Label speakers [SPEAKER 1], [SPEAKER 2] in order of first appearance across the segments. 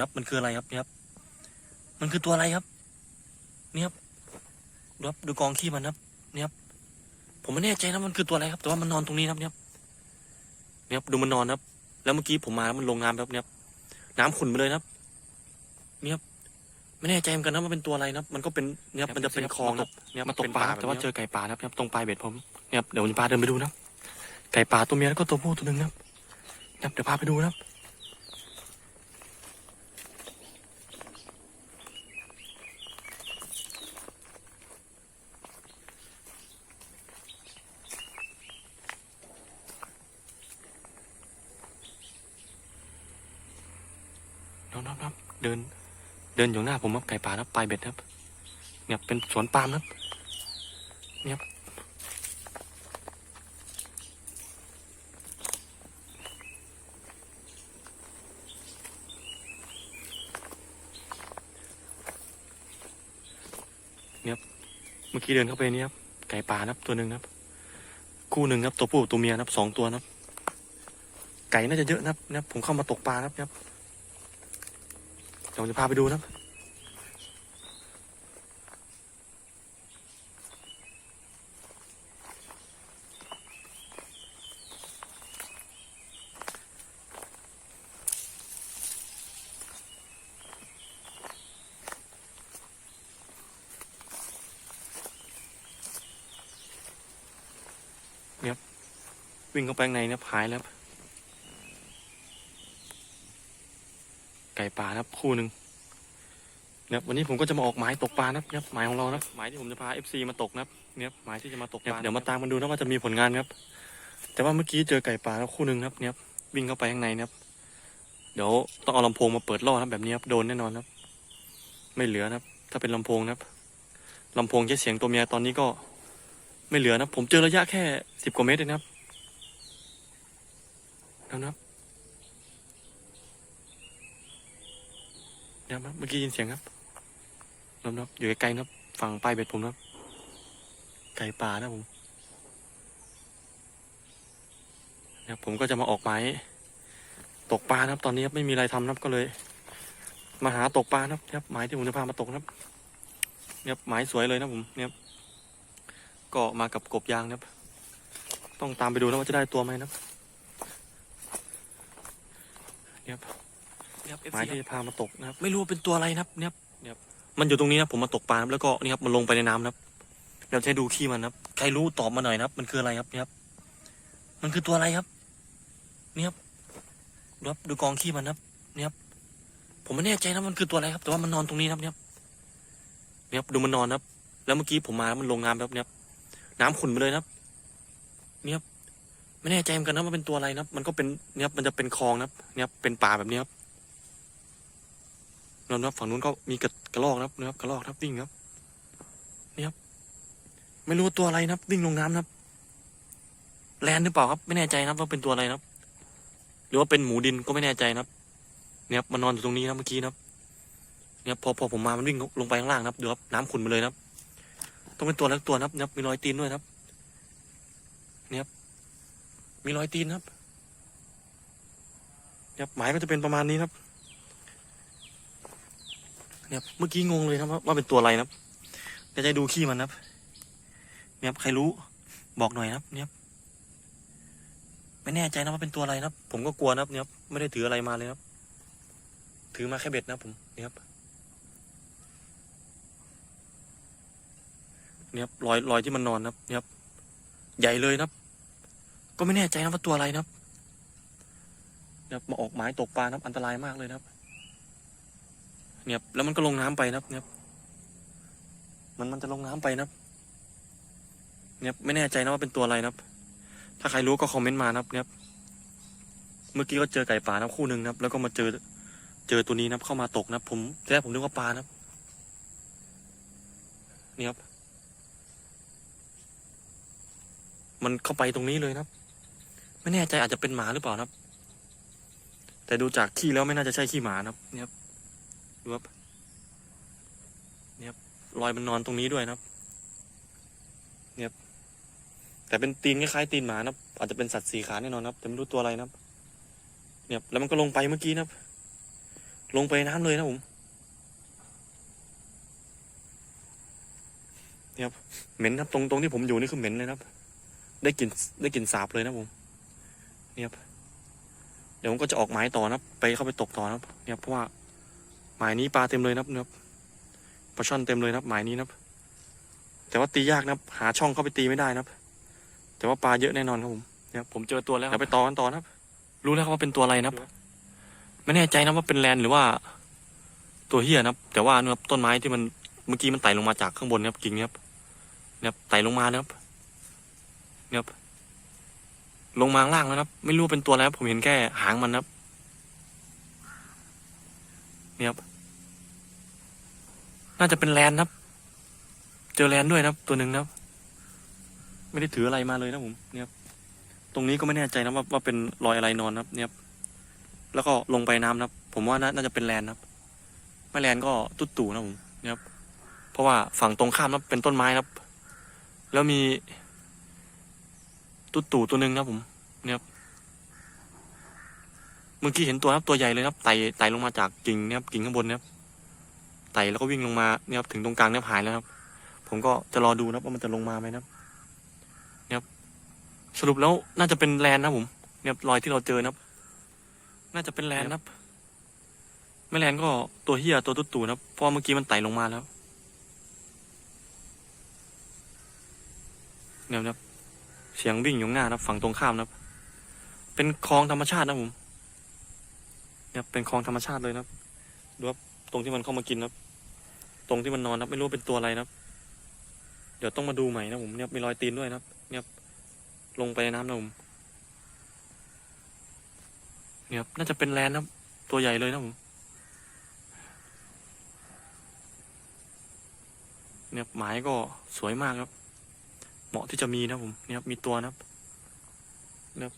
[SPEAKER 1] ครับ มันคืออะไรครับเนี่ยครับ มันคือตัวอะไรครับเนี่ยครับดูครับดูกองขี้มันครับเนี่ยครับ ผมไม่แน่ใจนะมันคือตัวอะไรครับ แต่ว่ามันนอนตรงนี้ครับเนี่ยครับเนี่ยครับดูมันนอนครับ แล้วเมื่อกี้ผมมาแล้วมันลงน้ำครับเนี่ยครับ น้ำขุ่นไปเลยนะครับเนี่ยครับไม่แน่ใจเหมือนกันนะว่าเป็นตัวอะไรนะครับมันก็เป็นเนี่ยครับมันจะเป็นคลองครับเนี่ยครับมันตกปลาครับแต่ว่าเจอไก่ป่านะครับเนี่ยครับตรงปลายเบ็ดผมเนี่ยครับเดี๋ยวผมจะพาเดินไปดูนะครับไก่ป่าตัวเมียแล้วก็ตัวผู้ตัวหนึ่งนะครับเนี่ยครับเดี๋ยวพาไปดูนะ ครับเดิน เดินอยู่หน้าผมครับไก่ป่าครับปลายเบ็ดครับ เนี่ยเป็นสวนปาล์มครับ เนี่ยครับเนี่ยครับเมื่อกี้เดินเข้าไปเนี่ครับไก่ป่านครับตัวหนึ่งครับ คู่หนึ่งครับตัวผู้ตัวเมียครับสองตัวครับ ไก่น่าจะเยอะนะครับเนี่ยผมเข้ามาตกปลานะครับเนี่ยครับ ดี๋ยวผมจะพาไปดูนะครับเนี่ยวิ่งเข้าไปข้างในเนะครับหายแล้วครับ ไก่ป่านะครับคู่หนึ่งนะครับวันนี้ผมก็จะมาออกหมายตกปลานะครับเนี่ยหมายของเรานะครับหมายที่ผมจะพา FC มาตกนะครับเนี่ยหมายที่จะมาตกปลาเดี๋ยวมาตามกันดูนะว่าจะมีผลงานครับ แต่ว่าเมื่อกี้เจอไก่ป่าแล้วคู่หนึ่งครับเนี่ยวิ่งเข้าไปข้างในนะครับเดี๋ยวต้องเอาลำโพงมาเปิดล่อนะครับแบบนี้ครับโดนแน่นอนครับ ไม่เหลือนะครับ ถ้าเป็นลำโพงนะครับลำโพงใช้เสียงตัวเมียตอนนี้ก็ ไม่เหลือนะครับผมเจอระยะแค่สิบกว่าเมตรเองนะครับแล้วนะครับ ดี๋ยวนะครับเมื่อกี้ยินเสียงครับนับอยู่ไกลๆครับฝั่งปลายเบ็ดผมครับ ไก่ป่านะผมเนี่ยผมก็จะมาออกหมายตกปลานะครับตอนนี้ครับไม่มีอะไรทำนะครับก็เลย มาหาตกปลานะครับเนี่ยหมายที่ผมจะพามาตกนะครับเนี่ยหมายสวยเลยนะผมเนี่ยก็มากับกบยางนะครับ ต้องตามไปดูนะว่าจะได้ตัวไหมนะครับเนี่ยครับ หมายที่จะพามาตกนะครับ ไม่รู้ว่าเป็นตัวอะไรนะครับเนี่ยครับเนี่ยครับมันอยู่ตรงนี้นะผมมาตกปลานะครับแล้วก็นี่ครับมันลงไปในน้ำนะครับเดี๋ยวจะให้ดูขี้มันนะครับ ใครรู้ตอบมาหน่อยนะครับ มันคืออะไรครับเนี่ยครับ มันคือตัวอะไรครับเนี่ยครับดูครับดูกองขี้มันนะครับเนี่ยครับผมไม่แน่ใจนะมันคือตัวอะไรครับ แต่ว่ามันนอนตรงนี้นะครับเนี่ยครับเนี่ยครับดูมันนอนนะครับ แล้วเมื่อกี้ผมมาแล้วมันลงน้ำแบบเนี่ยครับน้ำขุ่นไปเลยนะครับเนี่ยครับไม่แน่ใจเหมือนกันนะว่าเป็นตัวอะไรนะครับ มันก็เป็นเนี่ยครับมันจะเป็นคลองนะครับเนี่ยครับเป็นป่าแบบนี้ครับ นนครับฝั่งนู้นก็มีกระกระรอกนะครับนะครับกระรอกครับวิ่งครับนี่ครับ ไม่รู้ตัวอะไรนะครับวิ่งลงน้ำนะครับ แลนหรือเปล่าครับ ไม่แน่ใจนะครับว่าเป็นตัวอะไรนะครับ หรือว่าเป็นหมูดินก็ไม่แน่ใจนะครับเนี่ยครับมันนอนอยู่ตรงนี้นะเมื่อกี้นะครับเนี่ยพอพอผมมามันวิ่งลงไปข้างล่างนะครับดูครับน้ำขุ่นไปเลยนะครับ ต้องเป็นตัวเล็กตัวนะครับนะครับมีรอยตีนด้วยนะครับเนี่ยครับมีรอยตีนนะครับเนี่ยครับหมายก็จะเป็นประมาณนี้นะครับ ครับเมื่อกี้งงเลยครับว่าเป็นตัวอะไรนะครับใจะให้ดูขี้มันนะครับเนี่ยครับใครรู้บอกหน่อยนะครับ เนี่ยครับไม่แน่ใจนะว่าเป็นตัวอะไรนะครับ ผมก็กลัวนะครับ เนี่ยครับไม่ได้ถืออะไรมาเลยครับ ถือมาแค่เบ็ดนะผมเนี่ยครับเนี่ยครับรอยรอยที่มันนอนนะครับ เนี่ยครับใหญ่เลยนะครับ ก็ไม่แน่ใจนะว่าตัวอะไรนะครับเนี่ยมาออกหมายตกปลานะครับ อันตรายมากเลยนะครับ เนี่ยครับแล้วมันก็ลงน้ำไปนะครับเนี่ยครับมันมันจะลงน้ำไปนะครับเนี่ยครับไม่แน่ใจนะว่าเป็นตัวอะไรนะครับ ถ้าใครรู้ก็คอมเมนต์มานะครับเนี่ยครับเมื่อกี้ก็เจอไก่ป่านะคู่หนึ่งนะครับ แล้วก็มาเจอเจอตัวนี้นะครับเข้ามาตกนะครับ ผมแรกผมนึกว่าปลานะครับนี่ครับ มันเข้าไปตรงนี้เลยนะครับ ไม่แน่ใจอาจจะเป็นหมาหรือเปล่านะครับ แต่ดูจากขี้แล้วไม่น่าจะใช่ขี้หมานะครับเนี่ยครับ ดูครับเนี่ยครับรอยมันนอนตรงนี้ด้วยนะครับ เนี่ยครับแต่เป็นตีนคล้ายๆตีนหมานะครับ อาจจะเป็นสัตว์สีขาแน่นอนนะครับแต่ไม่รู้ตัวอะไรนะครับ เนี่ยแล้วมันก็ลงไปเมื่อกี้นะครับ ลงไปนน้ำเลยนะผมเนี่ยครับเหม็นครับตรงตรงที่ผมอยู่นี่คือเหม็นเลยนะครับ ได้กลิ่นได้กลิ่นสาบเลยนะผม เนี่ยครับเดี๋ยวผมก็จะออกหมายต่อนะครับ ไปเข้าไปตกต่อนะครับ เนี่ยเพราะว่า หมายนี้ปลาเต็มเลยนะครับเนี่ยครับปลาช่อนเต็มเลยนะครับหมายนี้นะครับ แต่ว่าตียากนะครับ หาช่องเข้าไปตีไม่ได้นะครับ แต่ว่าปลาเยอะแน่นอนครับผมเนี่ยครับผมเจอตัวแล้วเดี๋ยวไปต่อกันต่อนะครับ รู้แล้วครับว่าเป็นตัวอะไรนะครับ ไม่แน่ใจนะว่าเป็นแลนหรือว่า ตัวเฮียนะครับ แต่ว่าเนี่ยครับต้นไม้ที่มันเมื่อกี้มันไต่ลงมาจากข้างบนนะครับกิ่งเนี่ยครับเนี่ยครับไต่ลงมานะครับเนี่ยครับลงมาข้างล่างแล้วนะครับ ไม่รู้ว่าเป็นตัวอะไรครับผมเห็นแค่หางมันนะครับเนี่ยครับ น่าจะเป็นแลนครับ เจอแลนด้วยนะครับ ตัวหนึ่งนะครับ ไม่ได้ถืออะไรมาเลยนะผมเนี่ยครับตรงนี้ก็ไม่แน่ใจนะว่าว่าเป็นรอยอะไรนอนนะครับ เนี่ยครับแล้วก็ลงไปน้ำนะครับ ผมว่าน่าจะเป็นแลนนะครับไม่แลนก็ตุ๊ดตู่นะผมเนะครับเพราะว่าฝั่งตรงข้ามนะครับเป็นต้นไม้นะครับ แล้วมี ตุ๊ดตู่ตัวหนึ่งนะผม เนี่ยครับเมื่อกี้เห็นตัวครับตัวใหญ่เลยครับไต่ไต่ลงมาจากกิ่งเนี่ยครับกิ่งข้างบนเนะครับ ไต่แล้วก็วิ่งลงมาเนี่ยครับถึงตรงกลางเนี่ยหายแล้วครับ ผมก็จะรอดูนะครับว่ามันจะลงมาไหมนะครับเนี่ยครับสรุปแล้วน่าจะเป็นแลนนะผม เนี่ยรอยที่เราเจอนะครับ น่าจะเป็นแลนนะครับไม่แลนก็ตัวเฮียตัวตุ๊ดตู่นะครับเพราะเมื่อกี้มันไต่ลงมาแล้วเนี่ยครับเสียงวิ่งอยู่หน้านะครับ ฝั่งตรงข้ามนะครับ เป็นคลองธรรมชาตินะผมเนี่ยเป็นคลองธรรมชาติเลยนะครับดูครับ ตรงที่มันเข้ามากินครับ ตรงที่มันนอนครับ ไม่รู้เป็นตัวอะไรครับ เดี๋ยวต้องมาดูใหม่นะผมเนี่ยมีรอยตีนด้วยนะครับ เนี่ยลงไปในน้ำนะผมเนี่ยครับน่าจะเป็นแลนนะครับ ตัวใหญ่เลยนะผมเนี่ยครับหมายก็สวยมากครับ เหมาะที่จะมีนะผมเนี่ยครับมีตัวนะครับนะครับ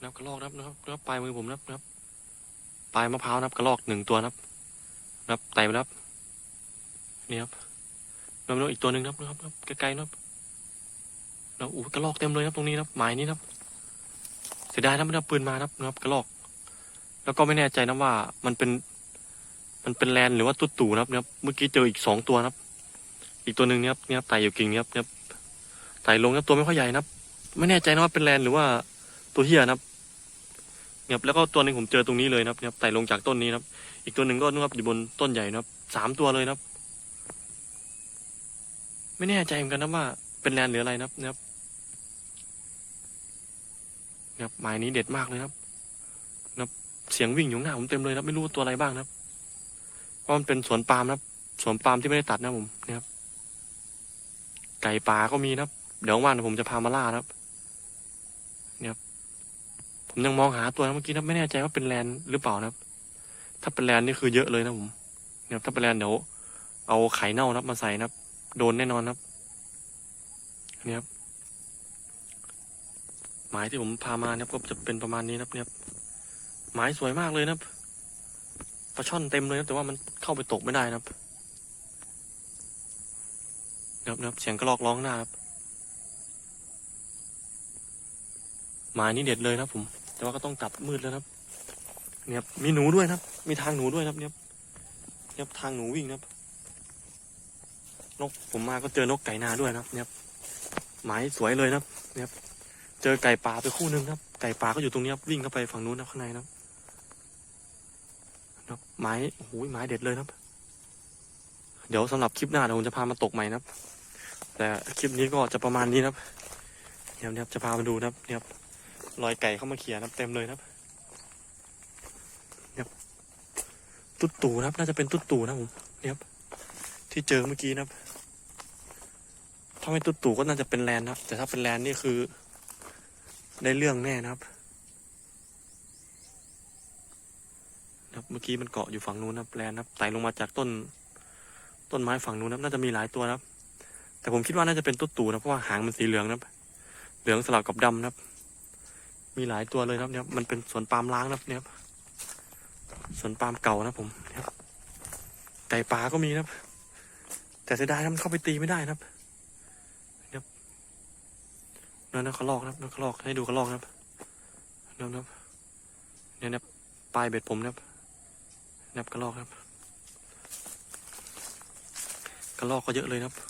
[SPEAKER 1] นะครับกระลอกนะครับนะครับนะครับปลายมือผมนะครับนะครับปลายมะพร้าวนะครับกระลอกหนึ่งตัวนะครับ ครับไต่ไปแล้วครับนี่ครับแล้วแล้วอีกตัวหนึ่งครับนะครับนะครับใกล้ๆนะครับแล้วอู้กระลอกเต็มเลยครับตรงนี้ครับหมายนี้ครับ เสียดายนะไม่ได้ปืนมาครับนะครับ กระลอก แล้วก็ไม่แน่ใจนะว่ามันเป็น มันเป็นแลนหรือว่าตุ๊ดตู่นะครับเนี่ยครับเมื่อกี้เจออีกสองตัวครับ อีกตัวหนึ่งเนี่ยครับเนี่ยครับไต่อยู่กิ่งเนี่ยครับเนี่ยครับไต่ลงครับตัวไม่ค่อยใหญ่นะครับ ไม่แน่ใจนะว่าเป็นแลนหรือว่าตัวเฮียนะครับ เนี่ยครับแล้วก็ตัวหนึ่งผมเจอตรงนี้เลยนะครับเนี่ยครับไต่ลงจากต้นนี้นะครับ อีกตัวหนึ่งก็นะครับอยู่บนต้นใหญ่นะครับสามตัวเลยนะครับ ไม่แน่ใจเหมือนกันนะว่า เป็นแลนหรืออะไรนะครับเนี่ยครับเนี่ยครับหมายนี้เด็ดมากเลยนะครับเสียงวิ่งอยู่ข้างหน้าผมเต็มเลยนะครับไม่รู้ว่าตัวอะไรบ้างนะครับเพราะมันเป็นสวนปาล์มนะครับสวนปาล์มที่ไม่ได้ตัดนะผมนะครับ ไก่ป่าก็มีนะครับ เดี๋ยววันผมจะพามาล่านะครับ ผมยังมองหาตัวนะเมื่อกี้นะไม่แน่ใจว่าเป็นแลนหรือเปล่านะครับ ถ้าเป็นแลนนี่คือเยอะเลยนะผมเนี่ยครับถ้าเป็นแลนเดี๋ยวเอาไข่เน่านะครับมาใส่นะครับ โดนแน่นอนนะครับเนี่ยครับหมายที่ผมพามาเนี่ยก็จะเป็นประมาณนี้นะครับเนี่ยหมายสวยมากเลยนะครับปลาช่อนเต็มเลยนะแต่ว่ามันเข้าไปตกไม่ได้นะครับนะครับนะครับเสียงกระรอกร้องหน้าครับหมายนี้เด็ดเลยนะผม แต่ว่าก็ต้องกลับมืดแล้วครับ เนี่ยมีหนูด้วยครับ มีทางหนูด้วยครับ เนี่ยเนี่ยทางหนูวิ่งครับ นกผมมาก็เจอนกไก่นาด้วยนะครับ เนี่ยหมายสวยเลยนะครับ เนี่ยเจอไก่ป่าไปคู่หนึ่งครับ ไก่ป่าก็อยู่ตรงนี้ครับวิ่งเข้าไปฝั่งนู้นนะข้างในนะครับครับไม้โอ้โหไม้เด็ดเลยนะครับ เดี๋ยวสำหรับคลิปหน้าเดี๋ยวผมจะพามาตกใหม่นะครับ แต่คลิปนี้ก็จะประมาณนี้นะครับเดี๋ยเนี่ยจะพามาดูนะครับเนี่ย รอยไก่เข้ามาเขี่ยนับเต็มเลยครับเนี่ยครับตุ๊ดตู่นะครับ น่าจะเป็นตุ๊ดตู่นะผมเนี่ยครับที่เจอเมื่อกี้นะครับถ้าไม่ตุ๊ดตู่ก็น่าจะเป็นแลนนะครับ แต่ถ้าเป็นแลนนี่คือ ได้เรื่องแน่นะครับนะครับเมื่อกี้มันเกาะอยู่ฝั่งนู้นนะครับแลนนะครับไต่ลงมาจากต้น ต้นไม้ฝั่งนู้นนะครับ น่าจะมีหลายตัวนะครับ แต่ผมคิดว่าน่าจะเป็นตุ๊ดตู่นะเพราะว่าหางมันสีเหลืองนะครับ เหลืองสลับกับดำนะครับ มีหลายตัวเลยครับเนี่ยมันเป็นสวนปาล์มล้างนะครับเนี่ยสวนปาล์มเก่านะผมเนี่ยครับไก่ป่าก็มีนะครับ แต่เสียดายนะมันเข้าไปตีไม่ได้นะครับเนี่ยครับนั่นนะเขาลอกนะครับนั่นเขาลอกให้ดูเขาลอกนะครับเนี่ยนะเนี่ยนะปลายเบ็ดผมนะครับนับกระรอกครับ กระรอกก็เยอะเลยนะครับ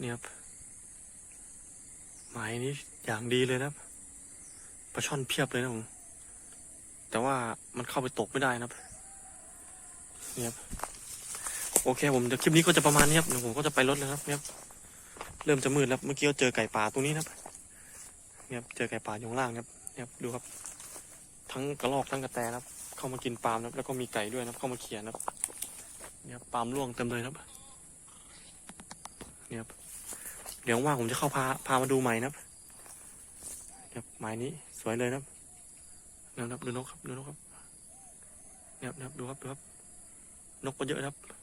[SPEAKER 1] เนี่ยครับหมายนี้อย่างดีเลยนะครับปลาช่อนเพียบเลยนะผมแต่ว่ามันเข้าไปตกไม่ได้นะครับเนี่ยครับโอเคผมเดี๋ยวคลิปนี้ก็จะประมาณนี้ครับเดี๋ยวผมก็จะไปรถแล้วครับเนี่ยครับเริ่มจะมืดแล้วเมื่อกี้เราเจอไก่ป่าตรงนี้นะครับเนี่ยครับเจอไก่ป่าอยู่ข้างล่างนะครับเนี่ยครับดูครับ ทั้งกระรอกทั้งกระแตนะครับ เข้ามากินปาล์มนะครับแล้วก็มีไก่ด้วยนะครับเข้ามาเขียนนะครับเนี่ยครับปาล์มร่วงเต็มเลยนะครับเนี่ยครับ ดี๋ยวว่างผมจะเข้าพาพามาดูใหม่นะครับครับไม้นี้สวยเลยนะครับนะครับดูนกครับดูนกครับนี่ครับนะครับดูครับดูครับ นกก็เยอะนะครับ